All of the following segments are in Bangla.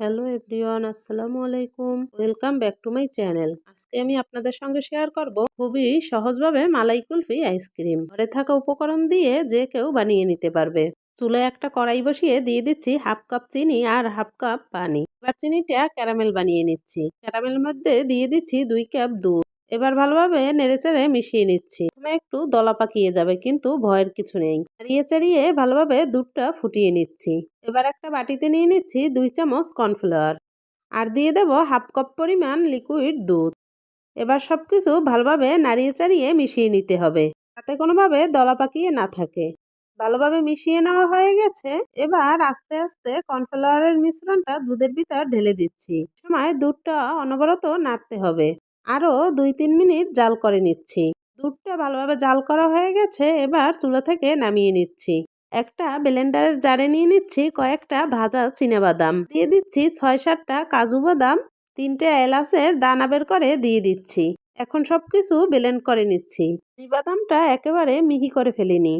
হ্যালো এভরিওয়ান, আসসালামু আলাইকুম। Welcome back to my channel. আজকে আমি আপনাদের সঙ্গে শেয়ার করব খুবই সহজভাবে মালাই কুলফি আইসক্রিম। ঘরে থাকা উপকরণ দিয়ে যে কেউ বানিয়ে নিতে পারবে। চুলায় একটা কড়াই বসিয়ে দিয়ে দিচ্ছি হাফ কাপ চিনি আর হাফ কাপ পানি। এবার চিনিটা ক্যারামেল বানিয়ে নিচ্ছি। ক্যারামেল মধ্যে দিয়ে দিচ্ছি দুই কাপ দুধ। এবার ভালোভাবে নেড়েচেড়ে মিশিয়ে নিচ্ছি। প্রথমে একটু দলা পাকিয়ে যাবে, কিন্তু ভয়ের কিছু নেই। নাড়িয়ে চাড়িয়ে ভালোভাবে দুধটা ফুটিয়ে নিচ্ছি। এবার একটা বাটিতে নিয়ে নিচ্ছি দুই চামচ কর্নফ্লাওয়ার। আর দিয়ে দেব হাফ কাপ পরিমাণ লিকুইড দুধ। এবার সব কিছু ভালোভাবে নাড়িয়ে চাড়িয়ে মিশিয়ে নিতে হবে, যাতে কোনোভাবে দলা পাকিয়ে না থাকে। ভালোভাবে মিশিয়ে নেওয়া হয়ে গেছে। এবার আস্তে আস্তে কর্নফ্লাওয়ারের মিশ্রণটা দুধের ভিতর ঢেলে দিচ্ছি। সময় দুধটা অনবরত নাড়তে হবে। আরও দুই তিন মিনিট জাল করে নিচ্ছি। দুধটা ভালোভাবে জাল করা হয়ে গেছে, এবার চুলা থেকে নামিয়ে নিচ্ছি। একটা ব্লেন্ডারের জারে নিয়ে নিচ্ছি কয়েকটা ভাজা বাদাম দিয়ে দিচ্ছি ছয় সাতটা কাজু বাদাম, তিনটে এলাচের দানা বের করে দিয়ে দিচ্ছি। এখন সব কিছু ব্লেন্ড করে নিচ্ছি। বাদামটা একেবারে মিহি করে ফেলিনি।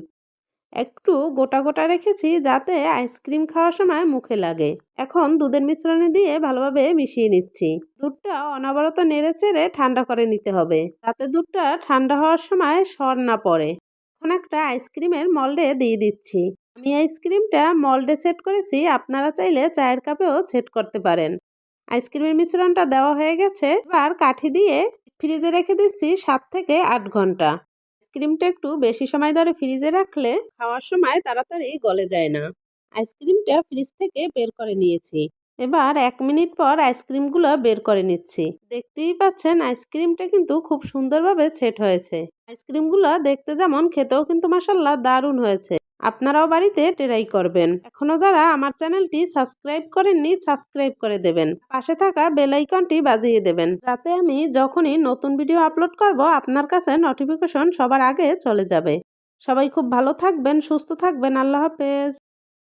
একটু গোটা গোটা রেখেছি যাতে আইসক্রিম খাওয়ার সময় মুখে লাগে। এখন দুধের মিশ্রণে দিয়ে ভালোভাবে মিশিয়ে নিচ্ছি। দুধটা অনবরত নেড়ে চেড়ে ঠান্ডা করে নিতে হবে, যাতে দুধটা ঠান্ডা হওয়ার সময় সর না পড়ে। এখন একটা আইসক্রিমের মল্ডে দিয়ে দিচ্ছি। আমি আইসক্রিমটা মল্ডে সেট করেছি, আপনারা চাইলে চায়ের কাপেও সেট করতে পারেন। আইসক্রিমের মিশ্রণটা দেওয়া হয়ে গেছে, এবার কাঠি দিয়ে ফ্রিজে রেখে দিচ্ছি সাত থেকে আট ঘণ্টা। আইসক্রিমটা একটু বেশি সময় ধরে ফ্রিজে রাখলে খাওয়ার সময় তাড়াতাড়ি গলে যায় না। আইসক্রিমটা ফ্রিজ থেকে বের করে নিয়েছি। এবার এক মিনিট পর আইসক্রিমগুলো বের করে নিচ্ছি। দেখতেই পাচ্ছেন আইসক্রিমটা কিন্তু খুব সুন্দরভাবে সেট হয়েছে। আইসক্রিমগুলো দেখতে যেমন খেতেও কিন্তু মাসাল্লাহ দারুণ হয়েছে। আপনারাও বাড়িতে ট্রাই করবেন। এখনও যারা আমার চ্যানেলটি সাবস্ক্রাইব করেননি, সাবস্ক্রাইব করে দেবেন। পাশে থাকা বেল আইকনটি বাজিয়ে দেবেন, যাতে আমি যখনই নতুন ভিডিও আপলোড করব, আপনার কাছে নোটিফিকেশন সবার আগে চলে যাবে। সবাই খুব ভালো থাকবেন, সুস্থ থাকবেন। আল্লাহ হাফেজ।